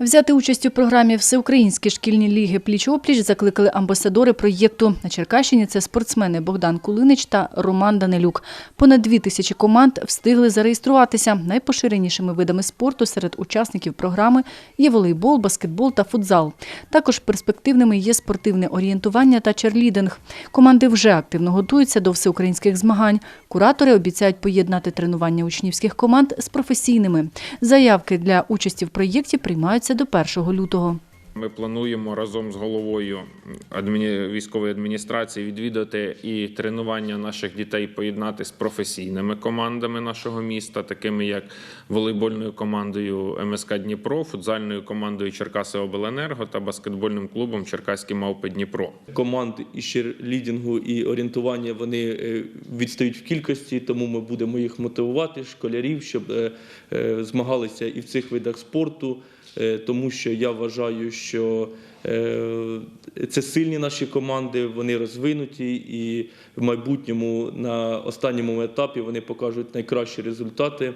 Взяти участь у програмі Всеукраїнські шкільні ліги пліч-опліч закликали амбасадори проєкту. На Черкащині це спортсмени Богдан Кулинич та Роман Данилюк. Понад дві тисячі команд встигли зареєструватися. Найпоширенішими видами спорту серед учасників програми є волейбол, баскетбол та футзал. Також перспективними є спортивне орієнтування та черлідинг. Команди вже активно готуються до всеукраїнських змагань. Куратори обіцяють поєднати тренування учнівських команд з професійними. Заявки для участі в проєкті приймаються до 1 лютого. Ми плануємо разом з головою військової адміністрації відвідати і тренування наших дітей поєднати з професійними командами нашого міста, такими як волейбольною командою МСК Дніпро, футзальною командою Черкаси Обленерго та баскетбольним клубом Черкаські Мавпи Дніпро. команд і черлідінгу, і орієнтування вони е, відстають в кількості, тому ми будемо їх мотивувати, школярів, щоб е, е, змагалися і в цих видах спорту, тому що я вважаю, що е, це сильні наші команди, вони розвинуті, і в майбутньому на останньому етапі вони покажуть найкращі результати.